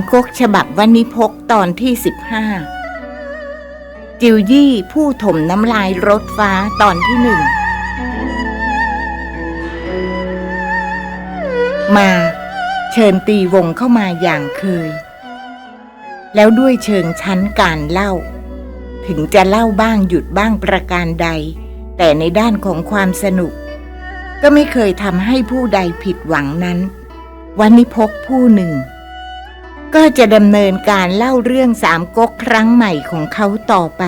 สามก๊กฉบับวันนิพกตอนที่สิบห้าจิวยี่ผู้ถมน้ำลายรถฟ้าตอนที่หนึ่ง มาเชิญตีวงเข้ามาอย่างเคย แล้วด้วยเชิงชั้นการเล่า ถึงจะเล่าบ้างหยุดบ้างประการใด แต่ในด้านของความสนุก ก็ไม่เคยทำให้ผู้ใดผิดหวังนั้น วันนิพกผู้หนึ่ง ก็จะดำเนินการเล่าเรื่องสามก๊กครั้งใหม่ของเขาต่อไป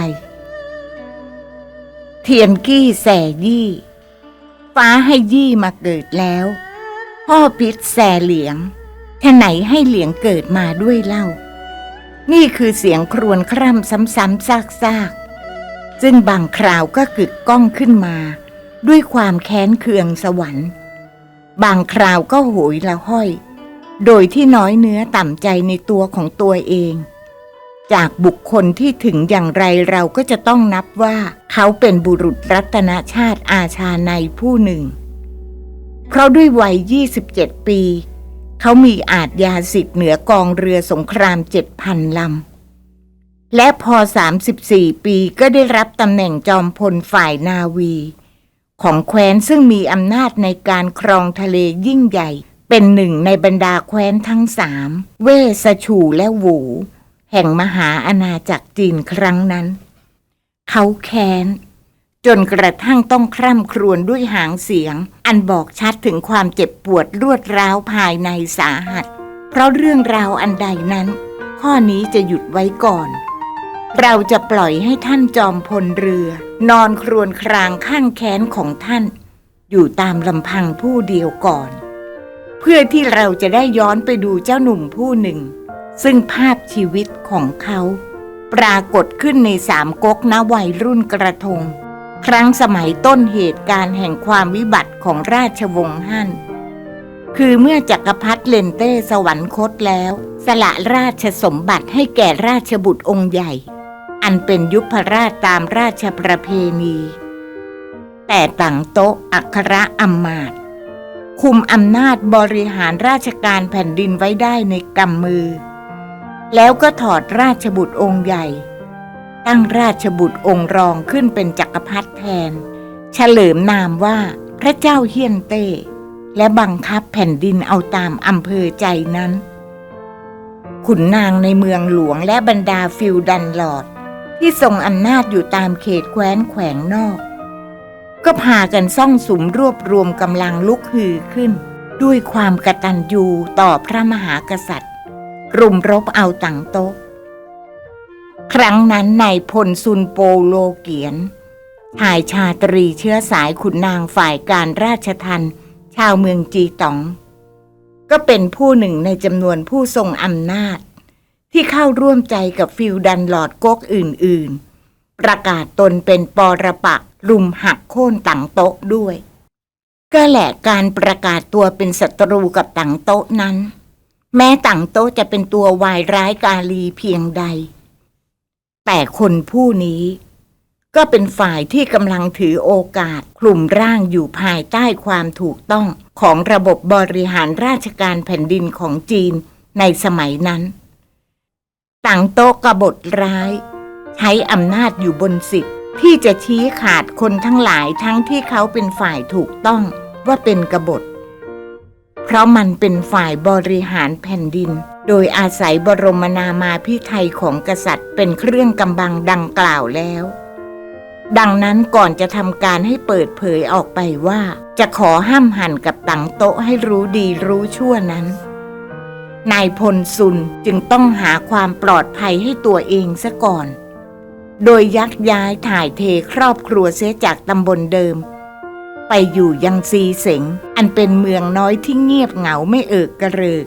เทียนกี้แส่ยี่ ฟ้าให้ยี่มาเกิดแล้ว พ่อพิษแส่เหลียงท่ไหนให้เหลียงเกิดมาด้วยเล่า นี่คือเสียงครวญคร่ำซ้ำๆซากๆ ซึ่งบางคราวก็กึกก้องขึ้นมา ด้วยความแค้นเคืองสวรรค์ บางคราวก็โหยละห้อย โดยที่น้อยเนื้อต่ำใจในตัวของตัวเอง จากบุคคลที่ถึงอย่างไรเราก็จะต้องนับว่า เขาเป็นบุรุษรัตนชาติอาชาในผู้หนึ่ง เพราะด้วยวัย 27 ปี เขามีอาจยาสิทธิ์เหนือกองเรือสงครามเจ็ดพันลำ และพอ 34 ปีก็ได้รับตำแหน่งจอมพลฝ่ายนาวี ของแคว้นซึ่งมีอำนาจในการครองทะเลยิ่งใหญ่ เป็นหนึ่งในบรรดาแคว้นทั้งสาม เวสชูและหวู แห่งมหาอาณาจักรจีนครั้งนั้น เขาแค้น จนกระทั่งต้องคร่ำครวญด้วยหางเสียง อันบอกชัดถึงความเจ็บปวดรวดร้าวภายในสาหัส เพราะเรื่องราวอันใดนั้น ข้อนี้จะหยุดไว้ก่อน เราจะปล่อยให้ท่านจอมพลเรือ นอนครวญครางข้างแค้นของท่าน อยู่ตามลำพังผู้เดียวก่อน เพื่อที่เราจะได้ย้อนไปดูเจ้าหนุ่มผู้หนึ่ง ซึ่งภาพชีวิตของเขา ปรากฏขึ้นในสามก๊กณวัยรุ่นกระทง ครั้งสมัยต้นเหตุการณ์แห่งความวิบัติของราชวงศ์ฮั่นคือเมื่อจักรพรรดิเลนเต้สวรรคตแล้ว สละราชสมบัติให้แก่ราชบุตรองค์ใหญ่ อันเป็นยุพราชตามราชประเพณี แต่ต่างโต๊ะอัครอัมมาต คุมอำนาจบริหารราชการแผ่นดินไว้ได้ในกำมือ แล้วก็ถอดราชบุตรองค์ใหญ่ ตั้งราชบุตรองค์รองขึ้นเป็นจักรพรรดิแทน เฉลิมนามว่าพระเจ้าเฮียนเต้ และบังคับแผ่นดินเอาตามอำเภอใจนั้น ขุนนางในเมืองหลวงและบรรดาฟิลดันลอด ที่ทรงอำนาจอยู่ตามเขตแคว้นแขวงนอก ก็พากันซ่องสุมรวบรวมกำลังลุกฮือขึ้น ด้วยความกตัญญูต่อพระมหากษัตริย์ รุมรบเอาตังโต๊ะ ครั้งนั้นนายพลซุนโปโลเกียนชายชาตรีเชื้อสายขุนนางฝ่ายการราชทันชาวเมืองจีตอง ก็เป็นผู้หนึ่งในจำนวนผู้ทรงอำนาจ ที่เข้าร่วมใจกับฟิลดันหลอดก๊กอื่นๆ ประกาศตนเป็นปรปักษ์รุมหักโค่นตังโต๊ะด้วย ก็แหละการประกาศตัวเป็นศัตรูกับตังโต๊ะนั้น แม้ตังโต๊ะจะเป็นตัววายร้ายกาลีเพียงใด แต่คนผู้นี้ ก็เป็นฝ่ายที่กำลังถือโอกาสคลุมร่างอยู่ภายใต้ความถูกต้องของระบบบริหารราชการแผ่นดินของจีนในสมัยนั้น ต่างโต๊ะกบฏร้าย ใช้อำนาจอยู่บนสิทธิ์ ที่จะชี้ขาดคนทั้งหลายทั้งที่เขาเป็นฝ่ายถูกต้องว่าเป็นกบฏ เพราะมันเป็นฝ่ายบริหารแผ่นดิน โดยอาศัยบรมนามาพิไทยของกษัตริย์ เป็นเครื่องกำบังดังกล่าวแล้วดังนั้นก่อนจะทำการให้เปิดเผยออกไปว่า จะขอห้ามหันกับตังโต๊ะให้รู้ดีรู้ชั่วนั้น นายพลซุนจึงต้องหาความปลอดภัยให้ตัวเองซะก่อน โดยยักย้ายถ่ายเทครอบครัวเสียจากตำบลเดิม ไปอยู่ยังซีเสงอันเป็นเมืองน้อยที่เงียบเหงาไม่เอิกกระเริก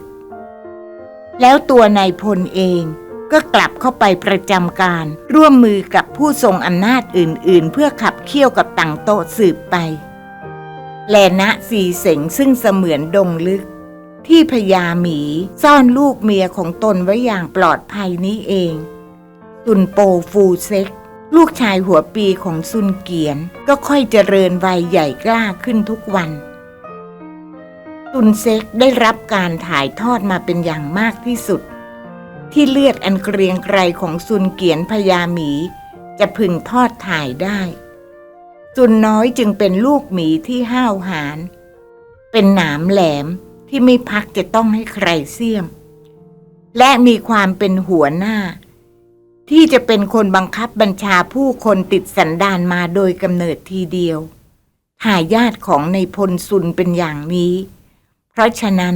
แล้วตัวนายพลเองก็กลับเข้าไปประจำการ ร่วมมือกับผู้ทรงอำนาจอื่นๆ เพื่อขับเคี่ยวกับต่างโต๊ะสืบไป แลณะซีเสงซึ่งเสมือนดงลึก ที่พญาหมีซ่อนลูกเมียของตนไว้อย่างปลอดภัยนี้เอง ตุนโปฟูเซ็ก ลูกชายหัวปีของซุนเกียนก็ค่อยเจริญวัยใหญ่กล้าขึ้นทุกวันตุนเซ็กได้รับการถ่ายทอดมาเป็นอย่างมากที่สุด ที่เลือดอันเกรียงไกรของซุนเกียนพญาหมี จะพึงทอดถ่ายได้ซุนน้อยจึงเป็นลูกหมีที่ห้าวหาญเป็นหนามแหลมที่ไม่พักจะต้องให้ใครเสี่ยม และมีความเป็นหัวหน้า ที่จะเป็นคนบังคับบัญชาผู้คนติดสันดานมาโดยกำเนิดทีเดียวทายาทของในพลซุนเป็นอย่างนี้ เพราะฉะนั้น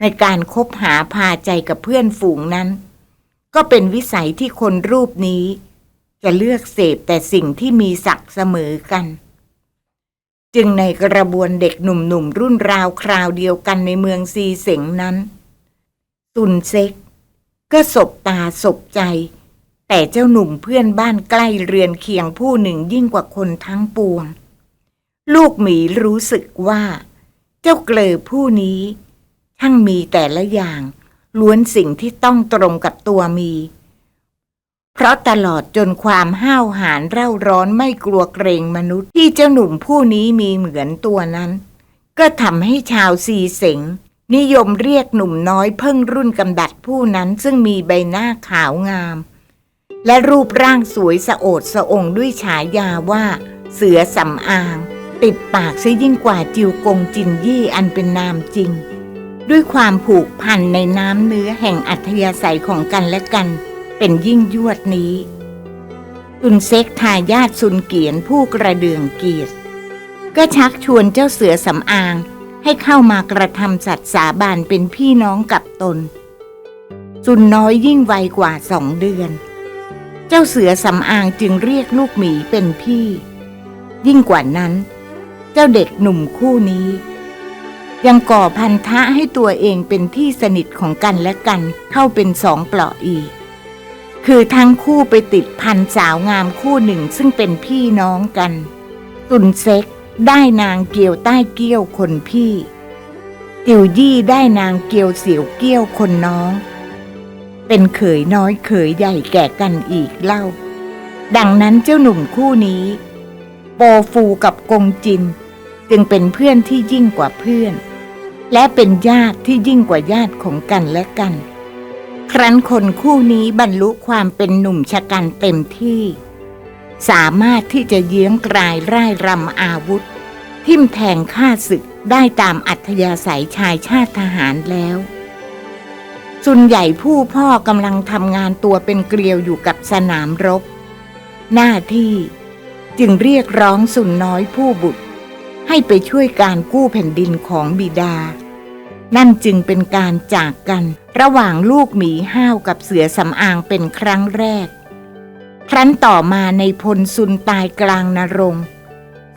ในการคบหาพาใจกับเพื่อนฝูงนั้น ก็เป็นวิสัยที่คนรูปนี้ จะเลือกเสพแต่สิ่งที่มีศักดิ์เสมอกัน จึงในกระบวนเด็กหนุ่มๆรุ่นราวคราวเดียวกันในเมืองซีเสงนั้น ตุนเซ็ก ก็สบตาสบใจ แต่เจ้าหนุ่มเพื่อนบ้านใกล้เรือนเคียงผู้หนึ่งยิ่งกว่าคนทั้งปวง ลูกหมีรู้สึกว่า เจ้าเกลอผู้นี้ช่างมีแต่ละอย่างล้วนสิ่งที่ต้องตรงกับตัวมี เพราะตลอดจนความห้าวหาญเร่าร้อนไม่กลัวเกรงมนุษย์ที่เจ้าหนุ่มผู้นี้มีเหมือนตัวนั้น ก็ทำให้ชาวซีเสงนิยมเรียกหนุ่มน้อยเพิ่งรุ่นกำดัดผู้นั้นซึ่งมีใบหน้าขาวงาม และรูปร่างสวยสะโอดสะองด้วยฉายาว่า เสือสำอาง ติดปากซะยิ่งกว่าจิวกงจินยี่อันเป็นนามจริง ด้วยความผูกพันในน้ำเนื้อแห่งอัธยาศัยของกันและกัน เป็นยิ่งยวดนี้ตุนเซ็กทายาทซุนเกียนผู้กระเดืองเกียรติ ก็ชักชวนเจ้าเสือสำอางให้เข้ามากระทำสัตย์สาบานเป็นพี่น้องกับตนซุนน้อยยิ่งไวกว่าสองเดือน เจ้าเสือสำอางจึงเรียกลูกหมีเป็นพี่ ยิ่งกว่านั้น เจ้าเด็กหนุ่มคู่นี้ ยังก่อพันธะให้ตัวเองเป็นที่สนิทของกันและกันเข้าเป็นสองเปลาะอีก คือทั้งคู่ไปติดพันสาวงามคู่หนึ่งซึ่งเป็นพี่น้องกัน ตุนเซ็กได้นางเกียวใต้เกี้ยวคนพี่ ติวยี่ได้นางเกียวเสียวเกี้ยวคนน้อง เป็นเขยน้อยเขยใหญ่แก่กันอีกเล่า ดังนั้นเจ้าหนุ่มคู่นี้ โปฟูกับกงจิน จึงเป็นเพื่อนที่ยิ่งกว่าเพื่อน และเป็นญาติที่ยิ่งกว่าญาติของกันและกัน ครั้นคนคู่นี้บรรลุความเป็นหนุ่มชะกันเต็มที่ สามารถที่จะเยื้องกลายร่ายรำอาวุธ ทิ่มแทงฆ่าศึกได้ตามอัธยาศัยชายชาติทหารแล้ว ส่วนใหญ่ผู้พ่อกำลังทำงานตัวเป็นเกลียวอยู่กับสนามรบ หน้าที่จึงเรียกร้องสุนน้อยผู้บุตร ให้ไปช่วยการกู้แผ่นดินของบิดา นั่นจึงเป็นการจากกันระหว่างลูกหมีห้าวกับเสือสำอางเป็นครั้งแรก ครั้นต่อมาในพลซุนตายกลางนรงค์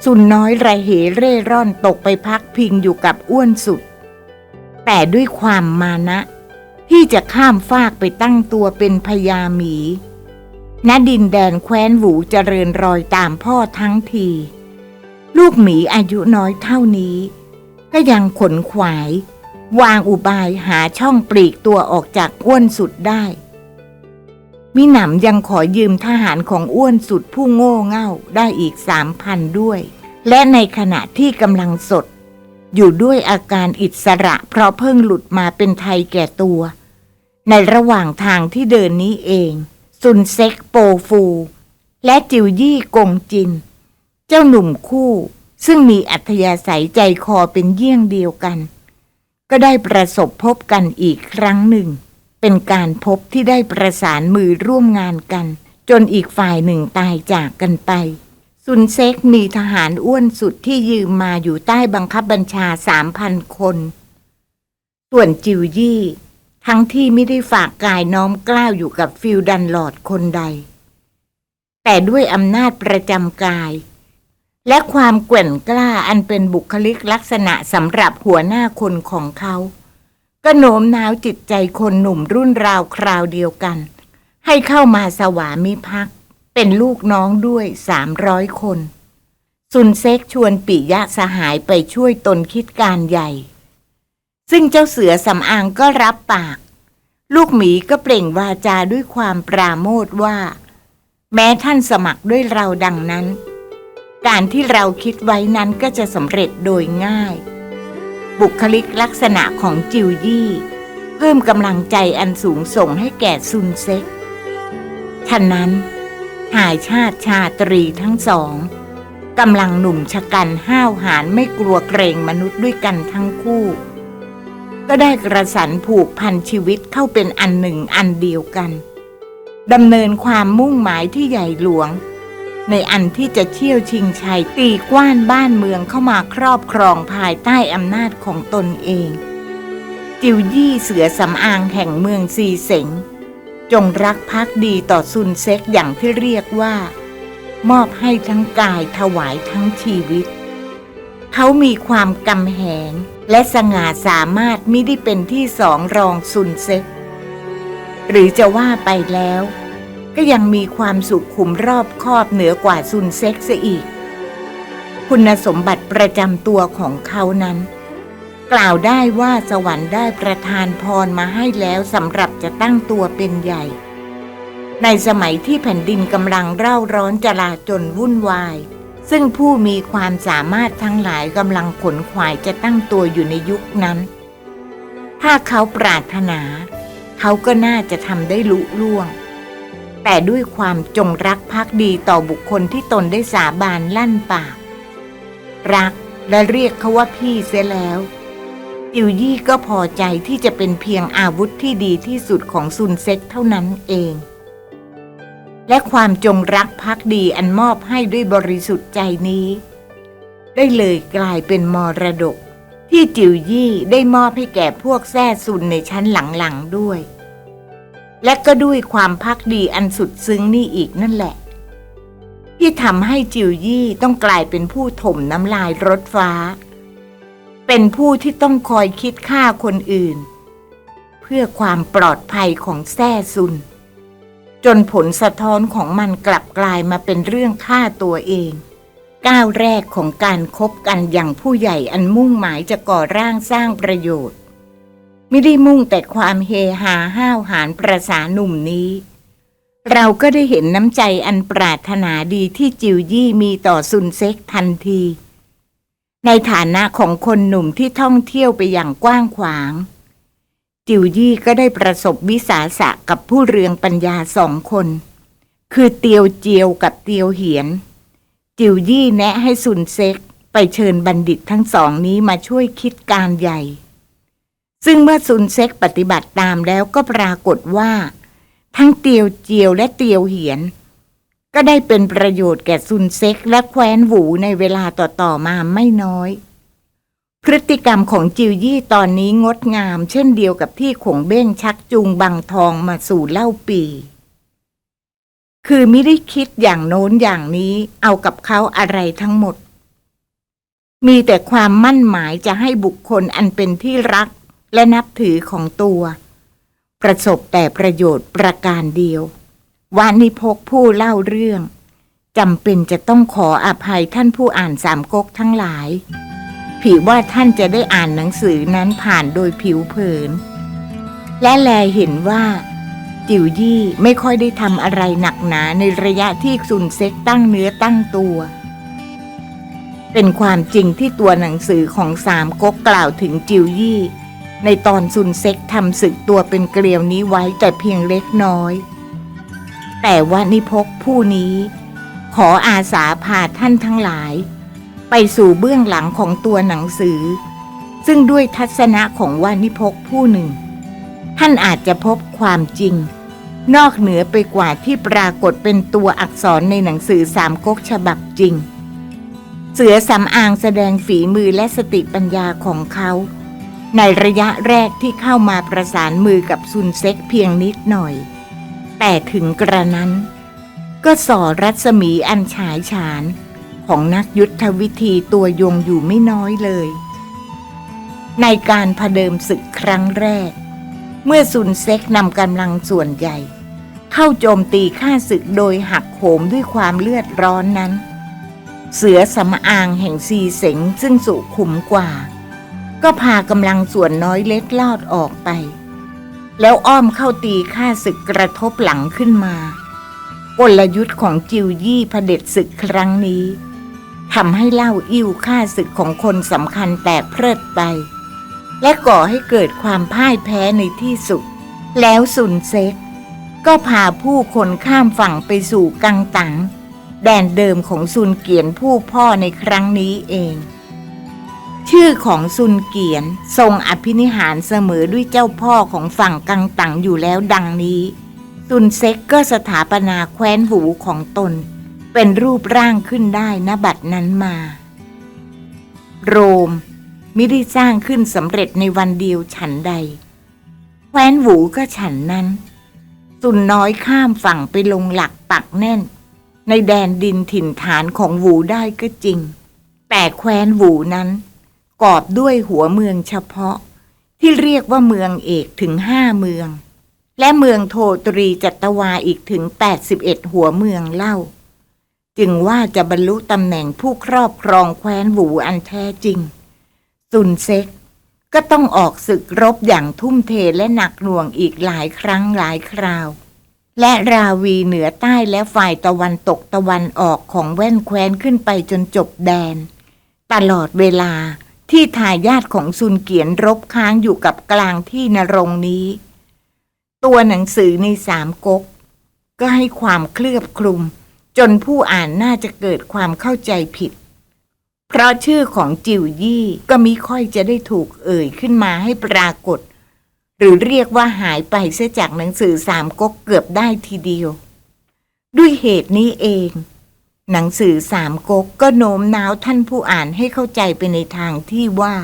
ซุนน้อยระเหเร่ร่อนตกไปพักพิงอยู่กับอ้วนสุด แต่ด้วยความมานะ ที่จะข้ามฟากไปตั้งตัวเป็นพญาหมี ณ ดินแดนแคว้นหวูเจริญรอยตามพ่อทั้งที ลูกหมีอายุน้อยเท่านี้ ก็ยังขนขวาย วางอุบายหาช่องปลีกตัวออกจากอ้วนสุดได้มิหนำยังขอยืมทหารของอ้วนสุดผู้โง่เง่าได้อีกสามพันด้วย และในขณะที่กำลังสด อยู่ด้วยอาการอิสระเพราะเพิ่งหลุดมาเป็นไทยแก่ตัว ในระหว่างทางที่เดินนี้เอง ซุนเซ็กโปฟู และจิวยี่กงจิน เจ้าหนุ่มคู่ ซึ่งมีอัธยาศัยใจคอเป็นเยี่ยงเดียวกัน ก็ได้ประสบพบกันอีกครั้งหนึ่ง เป็นการพบที่ได้ประสานมือร่วมงานกัน จนอีกฝ่ายหนึ่งตายจากกันไป ซุนเซ็กมีทหารอ้วนสุดที่ยืมมาอยู่ใต้บังคับบัญชาสามพันคน ส่วนจิวยี่ ทั้งที่ไม่ได้ฝากกายน้อมกล้าวอยู่กับฟิลดันหลอดคนใด แต่ด้วยอำนาจประจำกาย และความแกว่งกล้าอันเป็นบุคลิกลักษณะสำหรับหัวหน้าคนของเขา ก็โน้มน้าวจิตใจคนหนุ่มรุ่นราวคราวเดียวกัน ให้เข้ามาสวามิภักดิ์เป็นลูกน้องด้วยสามร้อยคนซุนเซ็กชวนปิยะสหายไปช่วยตนคิดการใหญ่ ซึ่งเจ้าเสือสำอางก็รับปาก ลูกหมีก็เปล่งวาจาด้วยความปราโมทว่า แม้ท่านสมัครด้วยเราดังนั้น การที่เราคิดไว้นั้นก็จะสำเร็จโดยง่าย บุคลิกลักษณะของจิวยี่ เพิ่มกำลังใจอันสูงส่งให้แก่ซุนเซ็กฉะนั้นชายชาติชาตรีทั้งสองกำลังหนุ่มชะกันห้าวหาญไม่กลัวเกรงมนุษย์ด้วยกันทั้งคู่ ก็ได้กระสันผูกพันชีวิตเข้าเป็นอันหนึ่งอันเดียวกันดำเนินความมุ่งหมายที่ใหญ่หลวง ในอันที่จะเชี่ยวชิงชัยตีกว้านบ้านเมืองเข้ามาครอบครองภายใต้อำนาจของตนเอง จิวยี่เสือสำอางแห่งเมืองซีเสงจงรักภักดีต่อซุนเซ็กอย่างที่เรียกว่า มอบให้ทั้งกายถวายทั้งชีวิต เขามีความกำแหง และสง่าสามารถมิได้เป็นที่สองรองซุนเซ็ก หรือจะว่าไปแล้ว ก็ยังมีความสุขขุมรอบคอบเหนือกว่าซุนเซ็กเสียอีก คุณสมบัติประจำตัวของเขานั้น กล่าวได้ว่าสวรรค์ได้ประทานพรมาให้แล้วสำหรับจะตั้งตัวเป็นใหญ่ ในสมัยที่แผ่นดินกำลังเร่าร้อนจลาจนวุ่นวาย ซึ่งผู้มีความสามารถทั้งหลายกำลังขนขวายจะตั้งตัวอยู่ในยุคนั้น ถ้าเขาปรารถนา เขาก็น่าจะทำได้ลุล่วง แต่ด้วยความจงรักภักดีต่อบุคคลที่ตนได้สาบานลั่นปาก รักและเรียกเขาว่าพี่เสียแล้วอิวยี่ก็พอใจที่จะเป็นเพียงอาวุธที่ดีที่สุดของซุนเซ็กเท่านั้นเอง และความจงรักภักดีอันมอบให้ด้วยบริสุทธิ์ใจนี้ ได้เลยกลายเป็นมรดก ที่จิวยี่ได้มอบให้แก่พวกแท้ซุนในชั้นหลังๆด้วย และก็ด้วยความพักดีอันสุดซึ้งนี่อีกนั่นแหละ ที่ทำให้จิวยี่ต้องกลายเป็นผู้ถมน้ำลายรถฟ้า เป็นผู้ที่ต้องคอยคิดฆ่าคนอื่น เพื่อความปลอดภัยของแท้ซุน จนผลสะท้อนของมันกลับกลายมาเป็นเรื่องฆ่าตัวเอง ก้าวแรกของการคบกันอย่างผู้ใหญ่อันมุ่งหมายจะก่อร่างสร้างประโยชน์ ไม่ได้มุ่งแต่ความเฮฮาห้าวหาญประสาหนุ่มนี้ เราก็ได้เห็นน้ำใจอันปรารถนาดีที่จิวยี่มีต่อซุนเซ็กทันที ในฐานะของคนหนุ่มที่ท่องเที่ยวไปอย่างกว้างขวาง จิวยี่ก็ได้ประสบวิสาสะกับผู้เรืองปัญญาสองคน คือเตียวเจียวกับเตียวเหียน จิวยี่แนะให้ซุนเซ็กไปเชิญบัณฑิตทั้งสองนี้มาช่วยคิดการใหญ่ ซึ่งเมื่อซุนเซ็กปฏิบัติตามแล้วก็ปรากฏว่า ทั้งเตียวเจียวและเตียวเหียน ก็ได้เป็นประโยชน์แก่ซุนเซ็กและแคว้นหวูในเวลาต่อๆมาไม่น้อย พฤติกรรมของจิวยี่ตอนนี้งดงาม เช่นเดียวกับที่ขงเบ้งชักจูงบังทองมาสู่เล่าปี คือไม่ได้คิดอย่างโน้นอย่างนี้เอากับเขาอะไรทั้งหมด มีแต่ความมั่นหมายจะให้บุคคลอันเป็นที่รักและนับถือของตัว ประสบแต่ประโยชน์ประการเดียววานิพกผู้เล่าเรื่องจำเป็นจะต้องขออภัยท่านผู้อ่านสามก๊กทั้งหลาย ผิดว่าท่านจะได้อ่านหนังสือนั้นผ่านโดยผิวเผิน และแลเห็นว่าจิวยี่ไม่ค่อยได้ทำอะไรหนักหนาในระยะที่ซุนเซ็กตั้งเนื้อตั้งตัว เป็นความจริงที่ตัวหนังสือของสามก๊กกล่าวถึงจิวยี่ ในตอนซุนเซ็กทำศึกตัวเป็นเกลียวนี้ไว้แต่เพียงเล็กน้อย แต่ว่านิพกผู้นี้ ขออาสาพาท่านทั้งหลาย ไปสู่เบื้องหลังของตัวหนังสือ ซึ่งด้วยทัศนะของวานิพกผู้หนึ่ง ท่านอาจจะพบความจริง นอกเหนือไปกว่าที่ปรากฏเป็นตัวอักษรในหนังสือสามก๊กฉบับจริง เสือสำอางแสดงฝีมือและสติปัญญาของเขา ในระยะแรกที่เข้ามาประสานมือกับซุนเซ็กเพียงนิดหน่อย แต่ถึงกระนั้น ก็ส่อรัศมีอันฉายฉาน ของนักยุทธวิธีตัวยงอยู่ไม่น้อยเลย ในการพเดิมศึกครั้งแรก เมื่อซุนเซ็กนำกำลังส่วนใหญ่ เข้าโจมตีข้าศึกโดยหักโหมด้วยความเลือดร้อนนั้น เสือสำอางแห่งซีเสงซึ่งสุขุมกว่า ก็พากำลังส่วนน้อยเล็ดลอดออกไป แล้วอ้อมเข้าตีข้าศึกกระทบหลังขึ้นมากลยุทธ์ของจิวยี่เผด็จศึกครั้งนี้ ทำให้เล่าอิ่วข้าศึกของคนสำคัญแตกเพลิดไป และก่อให้เกิดความพ่ายแพ้ในที่สุด แล้วซุนเซ็ก ก็พาผู้คนข้ามฝั่งไปสู่กังตัง แดนเดิมของซุนเกียนผู้พ่อในครั้งนี้เอง ชื่อของซุนเกียนทรงอภินิหารเสมอด้วยเจ้าพ่อของฝั่งกังตังอยู่แล้วดังนี้ ซุนเซ็กก็สถาปนาแคว้นหูของตน เป็นรูปร่างขึ้นได้ณบัดนั้นมา โรมม่ได้สร้างขึ้นสำเร็จในวันเดียวฉันใด แคว้นหูก็ฉันนั้น สุนน้อยข้ามฝั่งไปลงหลักปักแน่น ในแดนดินถิ่นฐานของหวูได้ก็จริง แต่แคว้นหวูนั้น กอบด้วยหัวเมืองเฉพาะ ที่เรียกว่าเมืองเอกถึงห้าเมือง และเมืองโทตรีจัตวาอีกถึง 81 หัวเมืองเล่า จึงว่าจะบรรลุตำแหน่งผู้ครอบครองแคว้นหวูอันแท้จริง ซุนเซ็กก็ต้องออกศึกรบอย่างทุ่มเทและหนักหน่วงอีกหลายครั้งหลายคราว และราวีเหนือใต้และฝ่ายตะวันตกตะวันออกของแว่นแคว้นขึ้นไปจนจบแดน ตลอดเวลาที่ทายาทของซุนเกียนรบค้างอยู่กับกลางที่นรงนี้ ตัวหนังสือในสามก๊กก็ให้ความเคลือบคลุม จนผู้อ่านน่าจะเกิดความเข้าใจผิด เพราะชื่อของจิวยี่ก็มิค่อยจะได้ถูกเอ่ยขึ้นมาให้ปรากฏ หรือเรียกว่าหายไปเสียจากหนังสือสามก๊กเกือบได้ทีเดียว ด้วยเหตุนี้เอง หนังสือสามก๊กก็โน้มน้าวท่านผู้อ่านให้เข้าใจไปในทางที่ว่า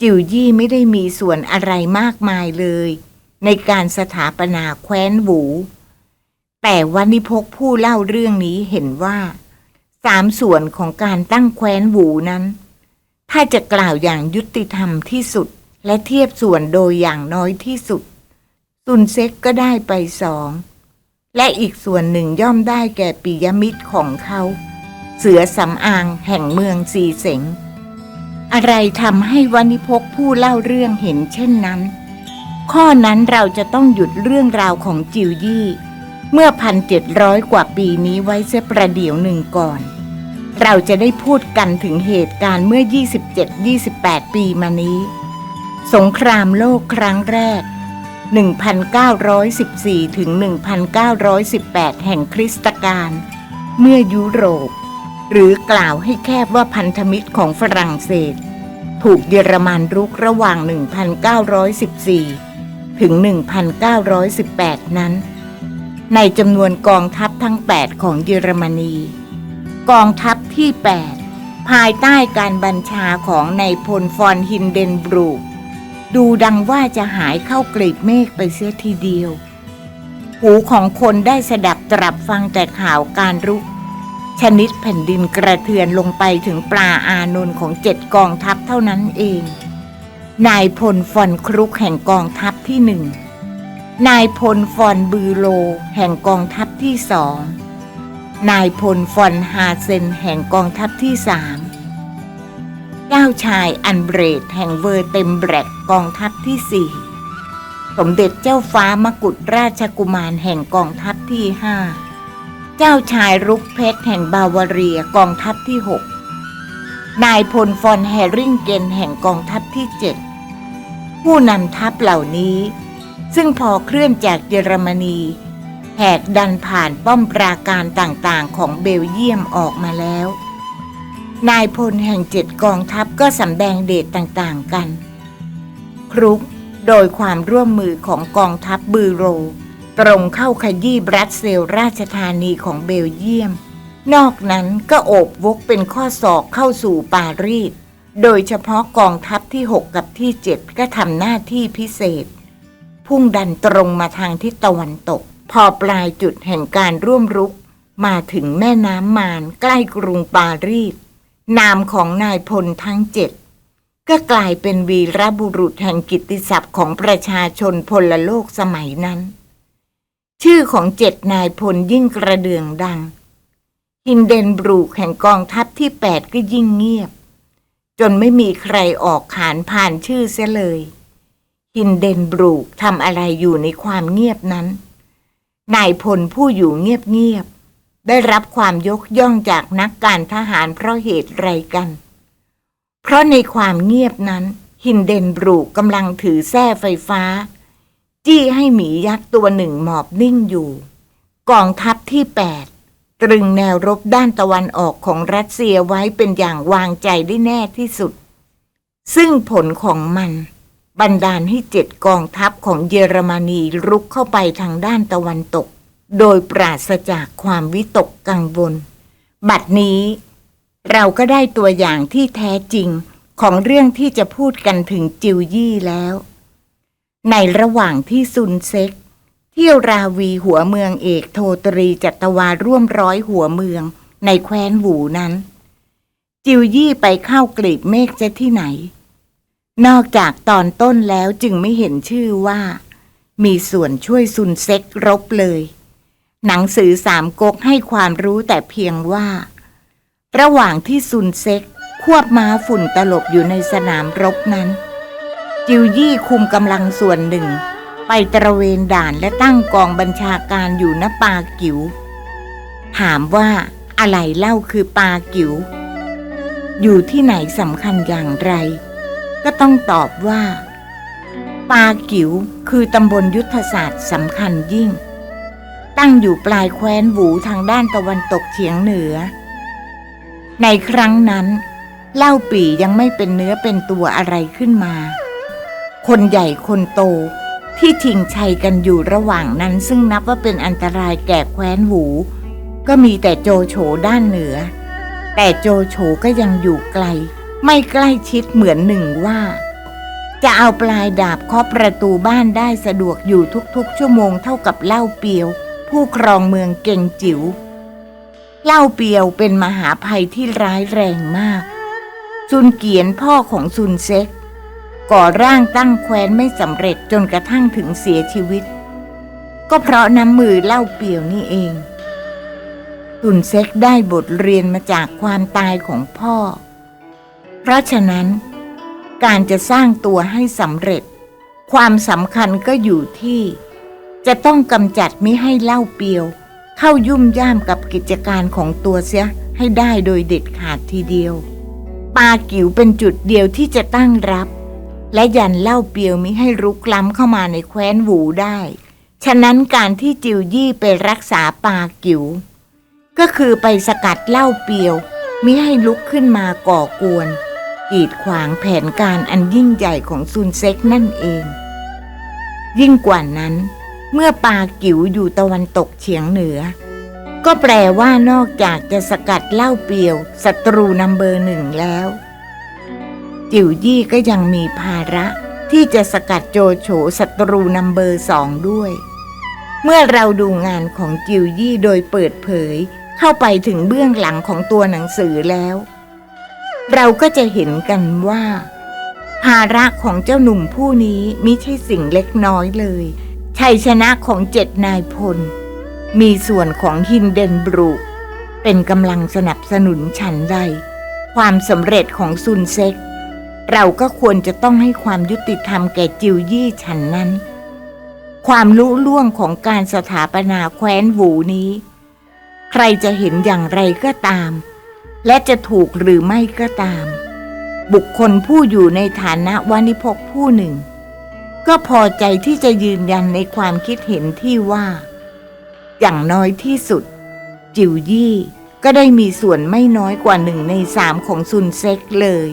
จิวยี่ไม่ได้มีส่วนอะไรมากมายเลย ในการสถาปนาแคว้นหวู แต่วันนิพกผู้เล่าเรื่องนี้เห็นว่า สามส่วนของการตั้งแคว้นหวูนั้น ถ้าจะกล่าวอย่างยุติธรรมที่สุดและเทียบส่วนโดยอย่างน้อยที่สุด ซุนเซ็กก็ได้ไปสอง และอีกส่วนหนึ่งย่อมได้แก่ปิยมิตรของเขา เสือสำอางแห่งเมืองสีเสงอะไรทำให้วันิพกผู้เล่าเรื่องเห็นเช่นนั้น ข้อนั้นเราจะต้องหยุดเรื่องราวของจิวยี่ เมื่อพันเจ็ดร้อยกว่าปีนี้ไว้เสียประเดี๋ยวหนึ่งก่อน เราจะได้พูดกันถึงเหตุการณ์เมื่อ 27-28 ปีมานี้ สงครามโลกครั้งแรก 1914 ถึง 1918 แห่งคริสตกาลเมื่อยุโรป หรือกล่าวให้แคบว่าพันธมิตรของฝรั่งเศส ถูกเยอรมันรุกระหว่าง 1914 ถึง 1918 นั้น ในจำนวนกองทัพทั้ง 8 ของเยอรมนี กองทัพที่ 8 ภายใต้การบัญชาของนายพลฟอนฮินเดนบรูก ดูดังว่าจะหายเข้ากลีบเมฆไปเสียทีเดียว หูของคนได้สดับตรับฟังแต่ข่าวการรุก ชนิดแผ่นดินกระเทือนลงไปถึงปลาอานนท์ของเจ็ดกองทัพเท่านั้นเอง นายพลฟอนครุกแห่งกองทัพที่หนึ่ง นายพลฟอนบือโล แห่งกองทัพที่สอง นายพลฟอนฮาเซนแห่งกองทัพที่สามเจ้าชายอันเบรดแห่งเวอร์เต็มแบรกกองทัพที่สี่สมเด็จเจ้าฟ้ามกุฎราชกุมารแห่งกองทัพที่ห้าเจ้าชายรุกเพชรแห่งบาวาเรียกองทัพที่หกนายพลฟอนแฮริงเกนแห่งกองทัพที่เจ็ดผู้นำทัพเหล่านี้ ซึ่งพอเคลื่อนจากเยอรมนีแหกดันผ่านป้อมปราการต่างๆ ของเบลเยียมออกมาแล้ว นายพลแห่งเจ็ดกองทัพก็สำแดงเดชต่างๆกัน ครุกโดยความร่วมมือของกองทัพบือโร ตรงเข้าขยี้บรัสเซลราชธานีของเบลเยียม นอกนั้นก็โอบวกเป็นข้อศอกเข้าสู่ปารีสโดยเฉพาะกองทัพที่ 6 กับที่ 7 ก็ทำหน้าที่พิเศษ พุ่งดันตรงมาทางทิศตะวันตก พอปลายจุดแห่งการร่วมรุก มาถึงแม่น้ำมานใกล้กรุงปารีสนามของนายพลทั้งเจ็ดก็กลายเป็นวีรบุรุษแห่งกิตติศัพท์ของประชาชนพลโลกสมัยนั้น ชื่อของเจ็ดนายพลยิ่งกระเดืองดังฮินเดนบรูกแห่งกองทัพที่แปดก็ยิ่งเงียบ จนไม่มีใครออกขานผ่านชื่อเสียเลย ฮินเดนบรูกทำอะไรอยู่ในความเงียบนั้น นายพลผู้อยู่เงียบๆได้รับความยกย่องจากนักการทหารเพราะเหตุไรกัน เพราะในความเงียบนั้น ฮินเดนบรูกกำลังถือแส้ไฟฟ้า จี้ให้หมียักษ์ตัวหนึ่งหมอบนิ่งอยู่ กองทัพที่แปดตรึงแนวรบด้านตะวันออกของรัสเซียไว้เป็นอย่างวางใจได้แน่ที่สุด ซึ่งผลของมัน บันดาลให้เจ็ดกองทัพของเยอรมนีรุกเข้าไปทางด้านตะวันตก โดยปราศจากความวิตกกังวล บัดนี้ เราก็ได้ตัวอย่างที่แท้จริงของเรื่องที่จะพูดกันถึงจิวยี่แล้ว ในระหว่างที่ซุนเซ็ก เที่ยวราวีหัวเมืองเอกโทตรีจัตวาร่วมร้อยหัวเมืองในแคว้นหูนั้น จิวยี่ไปเข้ากลีบเมฆจะที่ไหน นอกจากตอนต้นแล้วจึงไม่เห็นชื่อว่า มีส่วนช่วยซุนเซ็กรบเลย หนังสือสามก๊กให้ความรู้แต่เพียงว่า ระหว่างที่ซุนเซ็กควบม้าฝุ่นตลบอยู่ในสนามรบนั้น จิวยี่คุมกำลังส่วนหนึ่ง ไปตระเวนด่านและตั้งกองบัญชาการอยู่ณปากิว๋วถามว่าอะไรเล่าคือปากิว๋วอยู่ที่ไหนสำคัญอย่างไร ก็ต้องตอบว่า ปากิ๋วคือตำบลยุทธศาสตร์สำคัญยิ่ง ตั้งอยู่ปลายแคว้นหวูทางด้านตะวันตกเฉียงเหนือ ในครั้งนั้นเล่าปียังไม่เป็นเนื้อเป็นตัวอะไรขึ้นมา คนใหญ่คนโตที่ชิงชัยกันอยู่ระหว่างนั้นซึ่งนับว่าเป็นอันตรายแก่แคว้นหวูก็มีแต่โจโฉด้านเหนือ แต่โจโฉก็ยังอยู่ไกล ไม่ใกล้ชิดเหมือนหนึ่งว่า จะเอาปลายดาบเคาะประตูบ้านได้สะดวกอยู่ทุกๆ ชั่วโมงเท่ากับเล่าเปียว ผู้ครองเมืองเก่งจิ๋วเล่าเปียวเป็นมหาภัยที่ร้ายแรงมาก ซุนเกียนพ่อของซุนเซ็ก ก่อร่างตั้งแคว้นไม่สำเร็จจนกระทั่งถึงเสียชีวิต ก็เพราะน้ำมือเล่าเปียวนี่เองซุนเซ็กได้บทเรียนมาจากความตายของพ่อ เพราะฉะนั้น การจะสร้างตัวให้สำเร็จ ความสำคัญก็อยู่ที่ จะต้องกำจัดมิให้เล่าเปียว เข้ายุ่มย่ามกับกิจการของตัวเสียให้ได้โดยเด็ดขาดทีเดียว ปากิ๋วเป็นจุดเดียวที่จะตั้งรับ และยันเล่าเปียวมิให้รุกล้ำเข้ามาในแคว้นหวูได้ ฉะนั้นการที่จิวยี่ไปรักษาปากิ๋วก็คือไปสกัดเล่าเปียวมิให้ลุกขึ้นมาก่อกวน กีดขวางแผนการอันยิ่งใหญ่ของซุนเซ็กนั่นเอง ยิ่งกว่านั้น เมื่อปากิ๋วอยู่ตะวันตกเฉียงเหนือ ก็แปลว่านอกจากจะสกัดเหล้าเปียวศัตรูนัมเบอร์หนึ่งแล้ว จิ๋วยี่ก็ยังมีภาระที่จะสกัดโจโฉศัตรูนัมเบอร์สองด้วย เมื่อเราดูงานของจิวยี่โดยเปิดเผย เข้าไปถึงเบื้องหลังของตัวหนังสือแล้ว เราก็จะเห็นกันว่า ภาระของเจ้าหนุ่มผู้นี้มิใช่สิ่งเล็กน้อยเลย ชัยชนะของเจ็ดนายพล มีส่วนของฮินเดนบรูกเป็นกำลังสนับสนุนฉันใด ความสำเร็จของซุนเซ็ก เราก็ควรจะต้องให้ความยุติธรรมแก่จิวยี่ฉันนั้น ความลุล่วงของการสถาปนาแคว้นหวูนี้ ใครจะเห็นอย่างไรก็ตาม และจะถูกหรือไม่ก็ตาม บุคคลผู้อยู่ในฐานะวานิพกผู้หนึ่ง ก็พอใจที่จะยืนยันในความคิดเห็นที่ว่า อย่างน้อยที่สุด จิวยี่ก็ได้มีส่วนไม่น้อยกว่าหนึ่งในสามของซุนเซ็กเลย